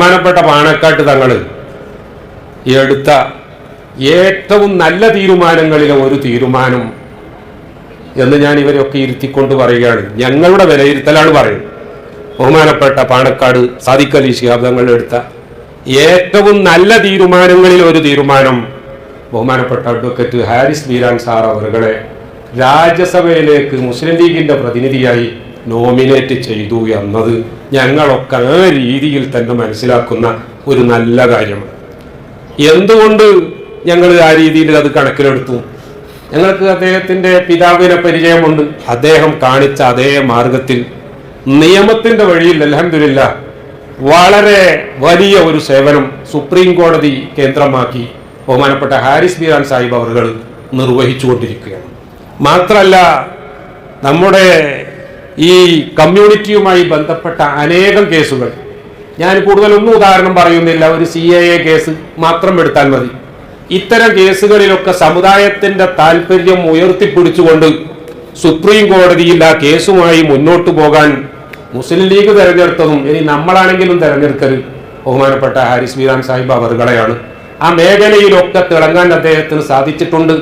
ബഹുമാനപ്പെട്ട പാണക്കാട്ട് തങ്ങൾ എടുത്ത ഏറ്റവും നല്ല തീരുമാനങ്ങളിലെ ഒരു തീരുമാനം എന്ന് ഞാൻ ഇവരെയൊക്കെ ഇരുത്തിക്കൊണ്ട് പറയുകയാണ്. ഞങ്ങളുടെ വിലയിരുത്തലാണ് പറയുന്നത്. ബഹുമാനപ്പെട്ട പാണക്കാട് സാദിഖ് അലി ശിഹാബ് തങ്ങൾ ഏറ്റവും നല്ല തീരുമാനങ്ങളിൽ ഒരു തീരുമാനം ബഹുമാനപ്പെട്ട അഡ്വക്കേറ്റ് ഹാരിസ് ബീരാൻ സാർ അവരുടെ രാജ്യസഭയിലേക്ക് മുസ്ലിം ലീഗിന്റെ പ്രതിനിധിയായി നോമിനേറ്റ് ചെയ്തു എന്നത് ഞങ്ങളൊക്കെ ആ രീതിയിൽ തന്നെ മനസ്സിലാക്കുന്ന ഒരു നല്ല കാര്യമാണ്. എന്തുകൊണ്ട് ഞങ്ങൾ ആ രീതിയിൽ അത് കണക്കിലെടുത്തു? ഞങ്ങൾക്ക് അദ്ദേഹത്തിന്റെ പിതാവിനെ പരിചയമുണ്ട്. അദ്ദേഹം കാണിച്ച അതേ മാർഗത്തിൽ നിയമത്തിന്റെ വഴിയിൽ അലഹമില്ല വളരെ വലിയ ഒരു സേവനം സുപ്രീം കോടതി കേന്ദ്രമാക്കി ബഹുമാനപ്പെട്ട ഹാരിസ് ബിറാൻ സാഹിബ് അവർ നിർവഹിച്ചുകൊണ്ടിരിക്കുകയാണ്. മാത്രമല്ല നമ്മുടെ ഈ കമ്മ്യൂണിറ്റിയുമായി ബന്ധപ്പെട്ട അനേകം കേസുകൾ. ഞാൻ കൂടുതലൊന്നും ഉദാഹരണം പറയുന്നില്ല. ഒരു സി എ എ കേസ് മാത്രം എടുത്താൽ മതി. ഇത്തരം കേസുകളിലൊക്കെ സമുദായത്തിന്റെ താല്പര്യം ഉയർത്തിപ്പിടിച്ചുകൊണ്ട് സുപ്രീം കോടതിയിൽ ആ കേസുമായി മുന്നോട്ട് പോകാൻ മുസ്ലിം ലീഗ് തെരഞ്ഞെടുത്തതും ഇനി നമ്മളാണെങ്കിലും തെരഞ്ഞെടുക്കരുത് ബഹുമാനപ്പെട്ട ഹാരിസ് ബീരാൻ സാഹിബ് അവറുകളെയാണ് ആ മേഖലയിലൊക്കെ തിളങ്ങാൻ അദ്ദേഹത്തിന് സാധിച്ചിട്ടുണ്ട്.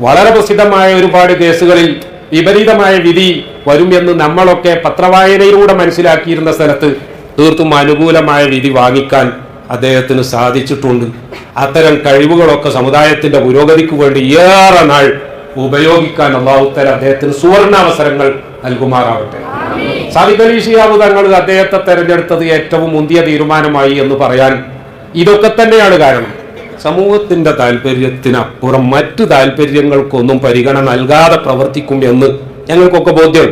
വളരെ പ്രസിദ്ധമായ ഒരുപാട് കേസുകളിൽ വിപരീതമായ വിധി വരും എന്ന് നമ്മളൊക്കെ പത്രവായനയിലൂടെ മനസ്സിലാക്കിയിരുന്ന സ്ഥലത്ത് തീർത്തും അനുകൂലമായ വിധി വാങ്ങിക്കാൻ അദ്ദേഹത്തിന് സാധിച്ചിട്ടുണ്ട്. അത്തരം കഴിവുകളൊക്കെ സമുദായത്തിന്റെ പുരോഗതിക്ക് വേണ്ടി ഏറെ നാൾ ഉപയോഗിക്കാൻ അള്ളാഹുത്തല അദ്ദേഹത്തിന് സുവർണാവസരങ്ങൾ നൽകുമാറാവട്ടെ. സാദിഖ് അലി ഷിയാബ് തങ്ങൾ അദ്ദേഹത്തെ തെരഞ്ഞെടുത്തത് ഏറ്റവും മുന്തിയ തീരുമാനമായി എന്ന് പറയാൻ ഇതൊക്കെ തന്നെയാണ് കാരണം. സമൂഹത്തിന്റെ താല്പര്യത്തിനപ്പുറം മറ്റു താല്പര്യങ്ങൾക്കൊന്നും പരിഗണന നൽകാതെ പ്രവർത്തിക്കും എന്ന് ഞങ്ങൾക്കൊക്കെ ബോധ്യം.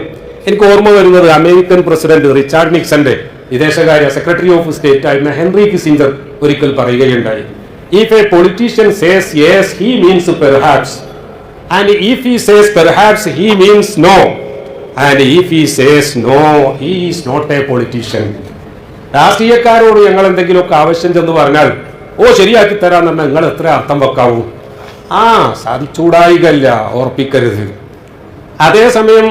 എനിക്ക് ഓർമ്മ വരുന്നത് അമേരിക്കൻ പ്രസിഡന്റ് റിച്ചാർഡ് നിക്സന്റെ വിദേശകാര്യ സെക്രട്ടറി ഓഫ് സ്റ്റേറ്റ് ആയിരുന്ന ഹെൻറി കിസിഞ്ചർ ഒരിക്കൽ പറയുകയുണ്ടായി. If a politician says yes he means perhaps and if he says perhaps he means no and if he says no he is not a politician രാഷ്ട്രീയക്കാരോട് ഞങ്ങൾ എന്തെങ്കിലുമൊക്കെ ആവശ്യം ചെന്ന് പറഞ്ഞാൽ ഓ ശരിയാക്കി തരാന്ന് പറഞ്ഞാൽ നിങ്ങൾ എത്ര അർത്ഥം വെക്കാവൂ? ആ സാധിച്ചൂടായികല്ല ഓർപ്പിക്കരുത്. അതേസമയം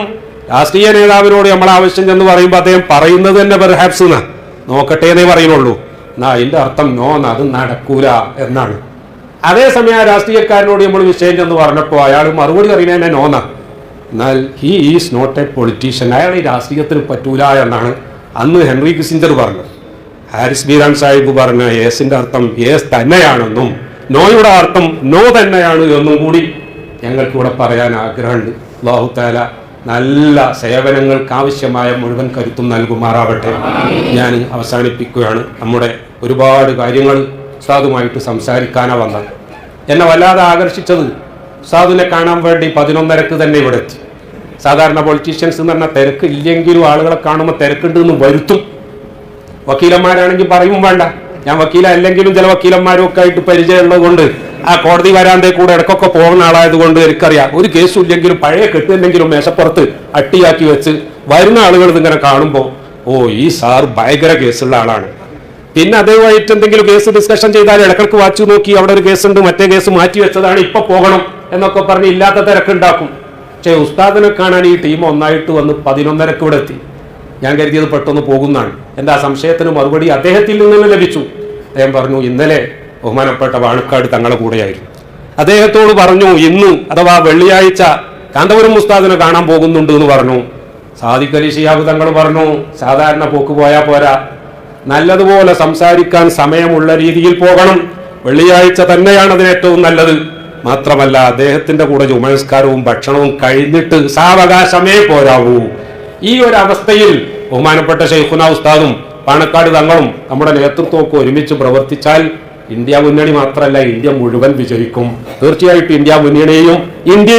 രാഷ്ട്രീയ നേതാവിനോട് നമ്മൾ ആവശ്യം ചെന്ന് പറയുമ്പോൾ അദ്ദേഹം പറയുന്നത് തന്നെ പെർഹാപ്സ് എന്നാ നോക്കട്ടെ എന്നേ പറയുന്നുള്ളൂ എന്നാ അതിന്റെ അർത്ഥം നോ അത് നടക്കൂല എന്നാണ്. അതേസമയം ആ രാഷ്ട്രീയക്കാരനോട് നമ്മൾ വിഷയം ചെന്ന് പറഞ്ഞപ്പോൾ അയാൾ മറുപടി അറിയുന്നതിനെ നോന്ന എന്നാൽ he is not a politician അയാൾ ഈ രാഷ്ട്രീയത്തിന് പറ്റൂല എന്നാണ് അന്ന് ഹെൻറി കിസിഞ്ചർ പറഞ്ഞത്. ഹാരിസ് ബീരാൻ സാഹിബ് പറഞ്ഞ യേസിന്റെ അർത്ഥം യേസ് തന്നെയാണെന്നും നോയുടെ അർത്ഥം നോ തന്നെയാണ് എന്നും കൂടി ഞങ്ങൾക്കിവിടെ പറയാൻ ആഗ്രഹമുണ്ട്. അള്ളാഹു താല നല്ല സേവനങ്ങൾക്ക് ആവശ്യമായ മുഴുവൻ കരുത്തും നൽകുമാറാവട്ടെ. ഞാൻ അവസാനിപ്പിക്കുകയാണ്. നമ്മുടെ ഒരുപാട് കാര്യങ്ങൾ സാധുമായിട്ട് സംസാരിക്കാനാ വന്നത്. എന്നെ വല്ലാതെ ആകർഷിച്ചത് സാധുവിനെ കാണാൻ വേണ്ടി പതിനൊന്നരക്ക് തന്നെ ഇവിടെ എത്തി. സാധാരണ പൊളിറ്റീഷ്യൻസ് എന്ന് പറഞ്ഞാൽ തിരക്ക് ഇല്ലെങ്കിലും ആളുകളെ കാണുമ്പോൾ തിരക്കുണ്ട് എന്ന് വരുത്തും. വക്കീലന്മാരാണെങ്കിൽ പറയും വേണ്ട. ഞാൻ വക്കീലല്ലെങ്കിലും ചില വക്കീലന്മാരും ഒക്കെ ആയിട്ട് പരിചയമുള്ളത് കൊണ്ട് ആ കോടതി വരാന്തേ കൂടെ ഇടക്കൊക്കെ പോകുന്ന ആളായത് കൊണ്ട് എനിക്കറിയാം. ഒരു കേസും ഇല്ലെങ്കിലും പഴയ കെട്ടില്ലെങ്കിലും മേശപ്പുറത്ത് അട്ടിയാക്കി വെച്ച് വരുന്ന ആളുകൾ ഇതിങ്ങനെ കാണുമ്പോൾ ഓ ഈ സാർ ഭയങ്കര കേസുള്ള ആളാണ്. പിന്നെ അതേമായിട്ട് എന്തെങ്കിലും കേസ് ഡിസ്കഷൻ ചെയ്താൽ ഇടക്കിടക്ക് വാച്ചു നോക്കി അവിടെ ഒരു കേസുണ്ട് മറ്റേ കേസ് മാറ്റി വെച്ചതാണ് ഇപ്പൊ പോകണം എന്നൊക്കെ പറഞ്ഞ് ഇല്ലാത്ത തിരക്കുണ്ടാക്കും. പക്ഷേ ഉസ്താദിനെ കാണാൻ ഈ ടീം ഒന്നായിട്ട് വന്ന് പതിനൊന്നരക്ക് ഇവിടെ എത്തി. ഞാൻ കരുതിയത് പെട്ടെന്ന് പോകുന്നതാണ് എന്റെ ആ സംശയത്തിന് മറുപടി അദ്ദേഹത്തിൽ നിന്ന് ലഭിച്ചു? അദ്ദേഹം പറഞ്ഞു ഇന്നലെ ബഹുമാനപ്പെട്ട വാഴക്കാട് തങ്ങളെ കൂടെയായിരുന്നു. അദ്ദേഹത്തോട് പറഞ്ഞു ഇന്ന് അഥവാ വെള്ളിയാഴ്ച കാന്തപുരം മുസ്താദിനെ കാണാൻ പോകുന്നുണ്ട് എന്ന് പറഞ്ഞു. സാദിഖ് അലി ഷിയാബ് തങ്ങൾ പറഞ്ഞു സാധാരണ പോക്ക് പോയാൽ പോരാ. നല്ലതുപോലെ സംസാരിക്കാൻ സമയമുള്ള രീതിയിൽ പോകണം. വെള്ളിയാഴ്ച തന്നെയാണ് അതിന് ഏറ്റവും നല്ലത്. മാത്രമല്ല അദ്ദേഹത്തിന്റെ കൂടെ ചുമസ്കാരവും ഭക്ഷണവും കഴിഞ്ഞിട്ട് സാവകാശമേ പോരാവൂ. ഈ ഒരു അവസ്ഥയിൽ ബഹുമാനപ്പെട്ട ഷെയ്ഖുന ഉസ്താദും പാണക്കാട് തങ്ങളും നമ്മുടെ നേതൃത്വമൊക്കെ ഒരുമിച്ച് പ്രവർത്തിച്ചാൽ ഇന്ത്യ മുന്നണി മാത്രമല്ല ഇന്ത്യ മുഴുവൻ വിജയിക്കും. തീർച്ചയായിട്ടും ഇന്ത്യ മുന്നണിയെയും ഇന്ത്യ